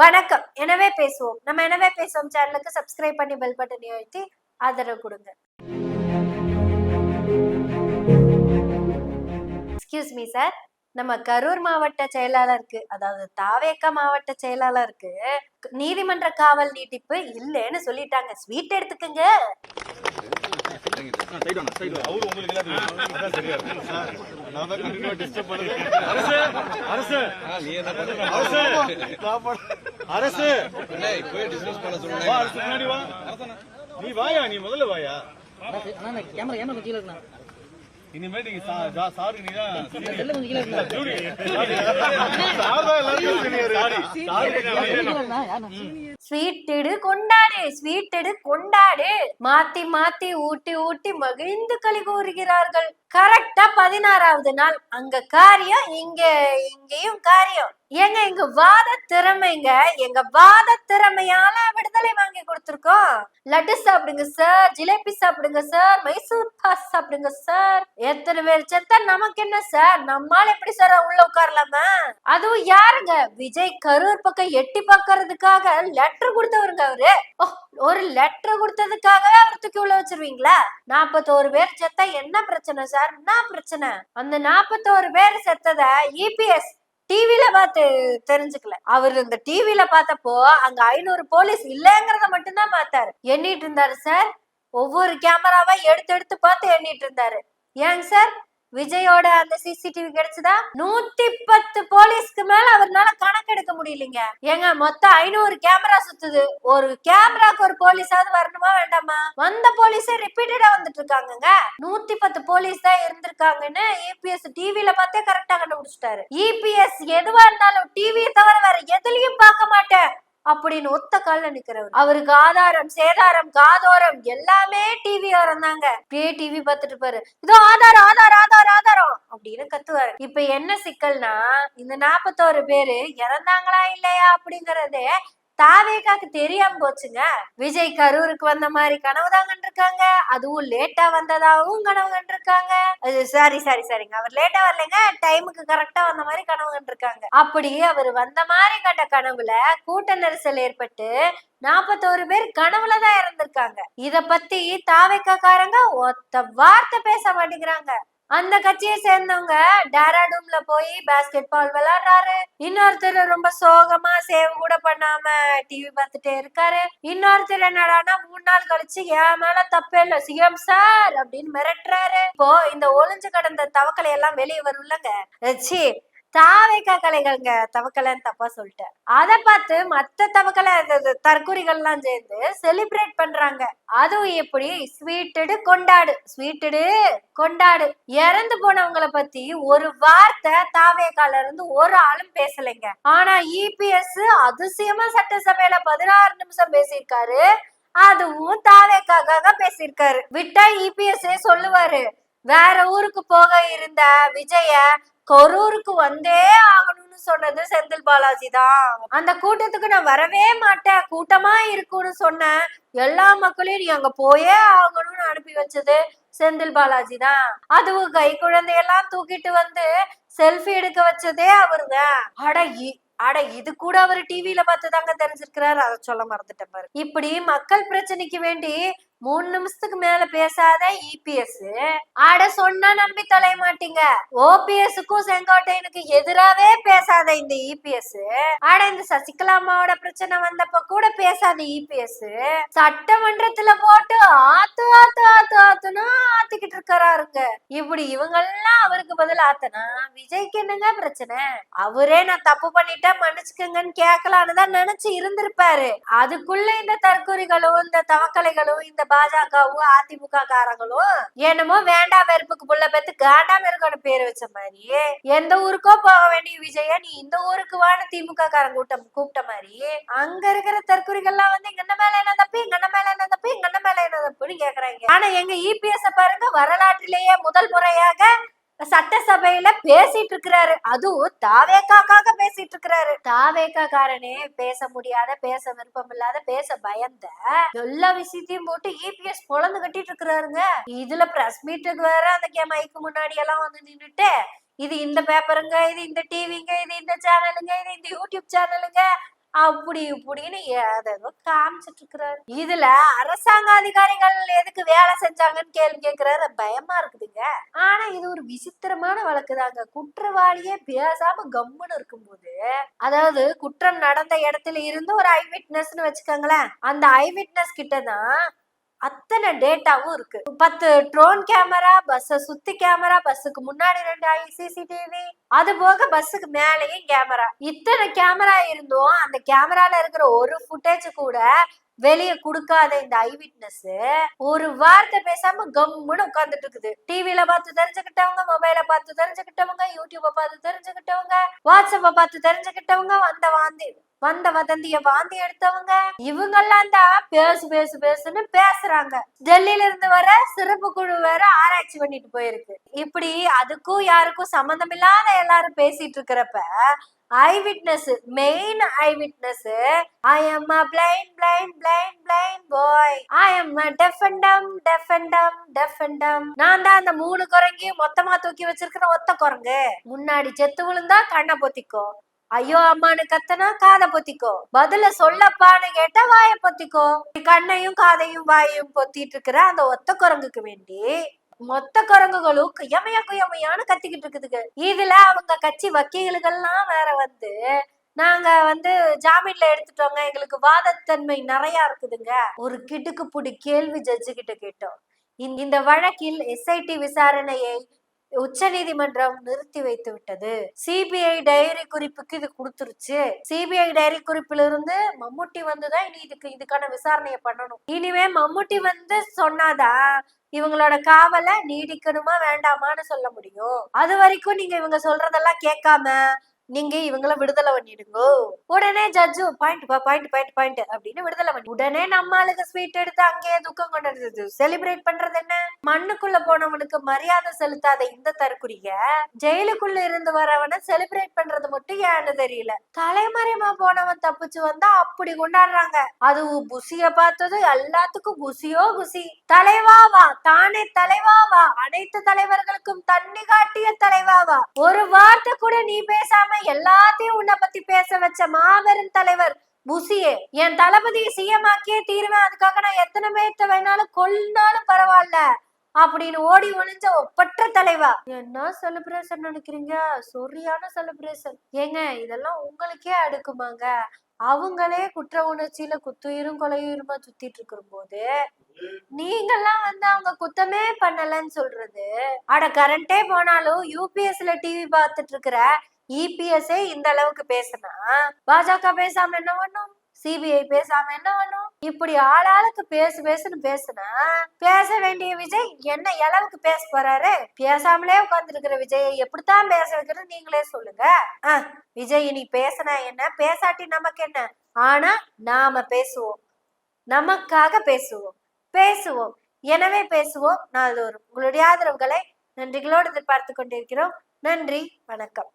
வணக்கம். எனவே பேசுவோம். நம்ம எனவே பேசுவோம் சேனலுக்கு சப்ஸ்கிரைப் பண்ணி பெல் பட்டனை அழுத்தி ஆதரவு கொடுங்க. எக்ஸ்கியூஸ் மீ சார் நம்ம கரூர் மாவட்ட செயலாளருக்கு அதாவது தாவேக்கா மாவட்ட செயலாளருக்கு நீதிமன்ற காவல் நீட்டிப்பு இல்லைன்னு சொல்லிட்டாங்க ஸ்வீட் எடுத்துக்கங்க. அரசு. நீ வாயா நீ முதல்ல வாயா கேமரா கேமரா கீழே இருக்குண்ணா இனிமேட்டு நீ சா- ஜா- சாருக்கு நீ தான். சார் தான் எல்லாருக்கும் senior. கொண்டாடு ஸ்வீட்டெடு கொண்டாடு. மாத்தி மாத்தி ஊட்டி ஊட்டி மகிழ்ந்து களி கூறுகிறார்கள். கரெக்டா பதினாறாவது நாள். அங்க காரியம் இங்க இங்கேயும் காரியம். ஏங்க எங்க வாத திறமைங்க எங்க வாத திறமையால விடுதலை வாங்கி கொடுத்துருக்கோம். லட்டு சாப்பிடுங்க சார் ஜிலேபி சாப்பிடுங்க சார் மைசூர் பாஸ் சாப்பிடுங்க சார் எத்தனை பேர் செத்த நமக்கு என்ன சார் நம்மால எப்படி சார் உள்ள உட்காரலாமா? அதுவும் யாருங்க? விஜய் கரூர் பக்கம் எட்டி பார்க்கறதுக்காக லெட்டர் கொடுத்தவருங்க அவரு. ஓ, ஒரு லெட்டர் கொடுத்ததுக்காகவே அவர் தூக்கி உள்ள வச்சிருவீங்களா? நாற்பத்தோரு பேர் செத்தா என்ன பிரச்சனை சார்? என்ன பிரச்சனை? அந்த நாற்பத்தோரு பேர் செத்தத இபிஎஸ் டிவில பார்த்து தெரிஞ்சுக்கல. அவர் இந்த டிவில பார்த்தப்போ அங்க ஐநூறு போலீஸ் இல்லைங்கிறத மட்டும்தான் பார்த்தாரு. எண்ணிட்டு இருந்தாரு சார். ஒவ்வொரு கேமராவா எடுத்து எடுத்து பார்த்து எண்ணிட்டு இருந்தாரு. ஏங்க சார்? விஜயோட அந்த சிசிடிவி கிடைச்சதா? நூத்தி பத்து போலீஸ்க்கு மேல அவர்னால கணக்கெடுக்க முடியலங்க. ஏங்க மொத்தம் ஐநூறு கேமரா சுத்துது. ஒரு கேமராக்கு ஒரு போலீஸாவது வரணுமா வேண்டாமா? வந்த போலீஸே ரிப்பீட்டடா வந்துட்டு இருக்காங்கங்க நூத்தி பத்து போலீஸ் தான் இருந்திருக்காங்கன்னு இபிஎஸ் டிவில பார்த்தே கரெக்டா கண்டுபிடிச்சிட்டாரு. இபிஎஸ் எதுவா இருந்தாலும் டிவியை தவிர வேற எதுலயும் பார்க்க மாட்டேன். அப்படின்னு ஒத்த கால நிக்கிறவர். அவருக்கு ஆதாரம் சேதாரம் காதோரம் எல்லாமே டிவி இருந்தாங்க அப்படியே டிவி பார்த்துட்டு பாரு இதோ ஆதாரம் ஆதாரம் ஆதாரம் ஆதாரம் அப்படின்னு கத்துவாரு. இப்ப என்ன சிக்கல்னா இந்த நாப்பத்தோரு பேரு இறந்தாங்களா இல்லையா அப்படிங்கறதே தாவேகாக்கு தெரியாம போச்சுங்க. விஜய் கரூருக்கு வந்த மாதிரி கனவு தான் கண்டிருக்காங்க. அதுவும் லேட்டா வந்ததாகவும் கனவு கண்டிருக்காங்க. அது சாரி சாரி சாரிங்க அவர் லேட்டா வரலைங்க. டைமுக்கு கரெக்டா வந்த மாதிரி கனவு கண்டிருக்காங்க. அப்படி அவர் வந்த மாதிரி கண்ட கனவுல கூட்ட நெரிசல் ஏற்பட்டு நாற்பத்தோரு பேர் கனவுல தான் இறந்திருக்காங்க. இத பத்தி தாவேக்காக்காரங்க ஒத்த வார்த்தை பேச மாட்டேங்கிறாங்க. அந்த கட்சியை சேர்ந்தவங்க டேராடூம்ல போய் பாஸ்கெட் பால் விளையாடுறாரு. இன்னொருத்தர் ரொம்ப சோகமா சேவ் கூட பண்ணாம டிவி பார்த்துட்டே இருக்காரு. இன்னொருத்தர் என்னடான்னா மூணு நாள் கழிச்சு என் மேல தப்பே இல்ல சிஎம் சார் அப்படின்னு மிரட்டுறாரு. இப்போ இந்த ஒளிஞ்சு கடந்த தவக்கலை எல்லாம் வெளியே வரும்லங்க. ச்சீ தாவைக்கா கலைகள்ங்க. தவக்கலைன்னு தப்பா சொல்லிட்டேன். அதை பார்த்து மத்த தவக்கலை தற்குறிகள்லாம் சேர்ந்து செலிப்ரேட் பண்றாங்க. அதுவும் எப்படி? ஸ்வீட்டடு கொண்டாடு. ஸ்வீட்டடு கொண்டாடு. இறந்து போனவங்கள பத்தி ஒரு வார்த்தை தாவேக்கால இருந்து ஒரு ஆளும் பேசலைங்க. ஆனா இபிஎஸ் அதிசயமா சட்டசபையில பதினாறு நிமிஷம் பேசியிருக்காரு. அதுவும் தாவேக்காக பேசியிருக்காரு. விட்டா இபிஎஸ் சொல்லுவாரு. வேற ஊருக்கு போக இருந்த விஜய கொரூருக்கு வந்தே ஆகணும்னு சொன்னது செந்தில் பாலாஜி தான். அந்த கூட்டத்துக்கு நான் வரவே மாட்டேன். கூட்டமா இருக்கும்னு சொன்னேன் எல்லா மக்களையும் நீ அங்க போயே ஆகணும்னு அனுப்பி வச்சது செந்தில் பாலாஜி தான். அதுவும் கை குழந்தையெல்லாம் தூக்கிட்டு வந்து செல்ஃபி எடுக்க வச்சதே அவரு அட இ- அட இது கூட அவர் டிவில பார்த்து தாங்க தெரிஞ்சிருக்கிறார். அதை சொல்ல மறந்துட்டேன் பாரு. இப்படி மக்கள் பிரச்சனைக்கு வேண்டி மூணு நிமிஷத்துக்கு மேல பேசாத இபிஎஸ் ஆட சொன்னா நம்பி தொலைய மாட்டீங்க. ஓபிஎஸ்க்கும் செங்கோட்டையனுக்கு எதிராவே பேசாத இந்த இபிஎஸ் ஆட இந்த சசிகலா அம்மாவோட பிரச்சனை வந்தப்ப கூட பேசாத இபிஎஸ் சட்டமன்றத்துல போட்டு ஆத்து ஆத்து ஆத்து ஆத்துனா ஆத்திக்கிட்டு இருக்காருங்க இப்படி இவங்கெல்லாம் அவருக்கு பதில் ஆத்தனா விஜய்க்கு என்னங்க பிரச்சனை? அவரே நான் தப்பு பண்ணிட்டேன் மன்னிச்சுக்கங்கன்னு கேட்கலான்னு தான் நினைச்சு இருந்திருப்பாரு. அதுக்குள்ள இந்த தற்கொலைகளும் இந்த தவக்கலைகளும் இந்த பாஜகவும் அதிமுக காரங்களும் என்னமோ வேண்டாம் வெறுப்புக்கு புள்ள பெத்து காண்டாம இருக்கணும் பேர் வச்ச மாதிரி. எந்த ஊருக்கோ போக வேண்டிய விஜய நீ இந்த ஊருக்கு வான திமுக காரங்க கூட்டம் கூப்பிட்ட மாதிரி. அங்க இருக்கிற தற்கொலைகள்லாம் வந்து எங்க மேல என்ன தப்பு எங்க மேல என்ன தப்பு எங்க மேல என்ன தப்புன்னு கேக்குறாங்க. ஆனா எங்க இபிஎஸ் பாருங்க வரலாற்றிலேயே முதல் முறையாக சட்டசபையில பேசிட்டு இருக்கிறாரு அதுவும் தாவேக்காக்காக பேசிட்டு இருக்கிறாரு தாவேக்கா காரனே பேச முடியாத பேச விருப்பம் இல்லாத பேச பயந்த எல்லா விஷயத்தையும் போட்டு இபிஎஸ் பொழந்து கட்டிட்டு இருக்கிறாருங்க இதுல பிரஸ் மீட்டுக்கு வேற அந்த கே மைக்கு முன்னாடி எல்லாம் வந்து நின்னுட்டு இது இந்த பேப்பருங்க இது இந்த டிவிங்க இது இந்த சேனலுங்க இது இந்த யூடியூப் சேனலுங்க அப்படி இப்படின்னு ஏதோ காமிச்சிட்டு இருக்கிறாரு இதுல அரசாங்க அதிகாரிகள் எதுக்கு வேலை செஞ்சாங்கன்னு கேள்வி கேக்குறாரு பயமா இருக்குதுங்க. ஆனா இது ஒரு விசித்திரமான வழக்கு தாங்க குற்றவாளியே பேசாம கம்முன்னு இருக்கும்போது அதாவது குற்றம் நடந்த இடத்துல இருந்து ஒரு ஐ விட்னஸ்னு வச்சுக்கோங்களேன். அந்த ஐ விட்னஸ் கிட்ட தான் அத்தனை டேட்டாவும் இருக்கு. பத்து ட்ரோன் கேமரா பஸ்ஸை சுத்தி கேமரா பஸ்ஸுக்கு முன்னாடி ரெண்டு ஐ சிசிடிவி அது போக பஸ்ஸுக்கு மேலேயும் கேமரா இத்தனை கேமரா இருந்தும் அந்த கேமரால இருக்கிற ஒரு ஃபுட்டேஜ் கூட வெளியே கொடுக்காத இந்த ஐ விட்னஸ் ஒரு வார்த்தை பேசாம கம்முன்னு உட்காந்துட்டு இருக்குது. டிவில பார்த்து தெரிஞ்சுக்கிட்டவங்க மொபைல பார்த்து தெரிஞ்சுக்கிட்டவங்க யூடியூப பார்த்து தெரிஞ்சுக்கிட்டவங்க வாட்ஸ்அப்ப பார்த்து தெரிஞ்சுக்கிட்டவங்க வந்த வாந்தி வந்த வதந்திய வாந்தி எடுத்தவங்க. இவங்கெல்லாம் தான் பேசு பேசு பேசுன்னு பேசுறாங்க. டெல்லியில இருந்து வர சிறப்பு குழு வேற ஆராய்ச்சி பண்ணிட்டு போயிருக்கு. இப்படி அதுக்கும் யாருக்கும் சம்பந்தம் இல்லாத எல்லாரும் பேசிட்டு இருக்கிறப்ப eye witness main eye witness I am a blind blind blind blind boy I am a defendant defendant defendant நான் தான் அந்த மூணு குரங்கையும் மொத்தமா தூக்கி வச்சிருக்கிற ஒத்த குரங்கு. முன்னாடி செத்து விழுந்தா கண்ணை பொத்திக்கும். ஐயோ அம்மானு கத்தனா காதை பொத்திக்கோ பதில சொல்லப்பான்னு கேட்டா வாயை பொத்திக்கோ கண்ணையும் காதையும் வாயையும் பொத்திட்டு இருக்கிற அந்த ஒத்த குரங்குக்கு வேண்டி மொத்த குரங்குகளும் குயமையா குயமையான்னு கத்திக்கிட்டு இருக்குதுங்க. இதுல அவங்க கட்சி வக்கீல்கள்லாம் வேற வந்து நாங்க வந்து ஜாமீன்ல எடுத்துட்டோங்க. எங்களுக்கு வாதத்தன்மை நிறைய இருக்குதுங்க. ஒரு கிடுக்கு புடி கேள்வி ஜட்ஜு கிட்ட கேட்டோம். இந்த வழக்கில் எஸ்ஐடி விசாரணையை உச்சநீதிமன்றம் நிறுத்தி வைத்து விட்டது. சிபிஐ டைரி குறிப்புக்கு இது கொடுத்துருச்சு. சிபிஐ டைரி குறிப்பிலிருந்து மம்முட்டி வந்துதான் இனி இதுக்கு இதுக்கான விசாரணையை பண்ணணும். இனிமே மம்முட்டி வந்து சொன்னாதான் இவங்களோட காவலை நீடிக்கணுமா வேண்டாமான்னு சொல்ல முடியும். அது வரைக்கும் நீங்க இவங்க சொல்றதெல்லாம் கேட்காம நீங்க இவங்கள விடுதலை பண்ணிடுங்க. உடனே ஜட்ஜு பாயிண்ட் பா பாயிண்ட் பாயிண்ட் பாயிண்ட் அப்படின்னு விடுதலை பண்ணி உடனே நம்ம ஆளுக்கு ஸ்வீட் எடுத்து அங்கேயே துக்கம் கொண்டாடுறது. செலிப்ரேட் பண்றது என்ன? மண்ணுக்குள்ள போனவனுக்கு மரியாதை செலுத்தாத இந்த தற்குறிய ஜெயிலுக்குள்ள இருந்து வரவனை செலிப்ரேட் பண்றது மட்டும் ஏன்னு தெரியல. தலைமறைமா போனவன் தப்பிச்சு வந்தா அப்படி கொண்டாடுறாங்க. அது புசிய பார்த்தது எல்லாத்துக்கும் புசியோ புசி. தலைவா வா தானே தலைவா வா. அனைத்து தலைவர்களுக்கும் தண்ணி காட்டிய தலைவா வா. ஒரு வார்த்தை கூட நீ பேசாம எல்லாத்தையும் உன்னை பத்தி பேச வச்ச மாபெரும் தலைவர் புசியே என் தளபதியை சிஎம் ஆக்கியே தீருவேன். அதுக்காக நான் எத்தனை பேர்த்த வேணாலும் கொல்லாலும் பரவாயில்ல அப்படின்னு ஓடி ஒளிஞ்ச ஒப்பற்ற தலைவா. என்ன செலிப்ரேஷன் நினைக்கிறீங்க சொரியான செலிப்ரேஷன் ஏங்க இதெல்லாம் உங்களுக்கே அடுக்குமாங்க. அவங்களே குற்ற உணர்ச்சியில குத்துயிரும் கொலையுயிருமா சுத்திட்டு இருக்கிற போது நீங்கெல்லாம் வந்து அவங்க குத்தமே பண்ணலன்னு சொல்றது. அட கரண்டே போனாலும் யூபிஎஸ்ல டிவி பார்த்துட்டு இருக்கிற இபிஎஸ்ஏ இந்த அளவுக்கு பேசுனா பாஜக பேசாம என்ன பண்ணும்? சிபிஐ பேசாம என்ன பண்ணும்? இப்படி ஆளாளுக்கு பேசு பேசுன்னு பேசுனா பேச வேண்டிய விஜய் என்ன அளவுக்கு பேச போறாரு? பேசாமலே உட்கார்ந்து இருக்கிற விஜயை எப்படித்தான் பேச வைக்கிறது நீங்களே சொல்லுங்க. விஜய் இனி பேசினா என்ன? பேசாட்டி நமக்கு என்ன? ஆனா நாம பேசுவோம். நமக்காக பேசுவோம். பேசுவோம். எனவே பேசுவோம். நாள்தோறும் உங்களுடைய ஆதரவுகளை நன்றிகளோடு எதிர்பார்த்து கொண்டிருக்கிறோம். நன்றி. வணக்கம்.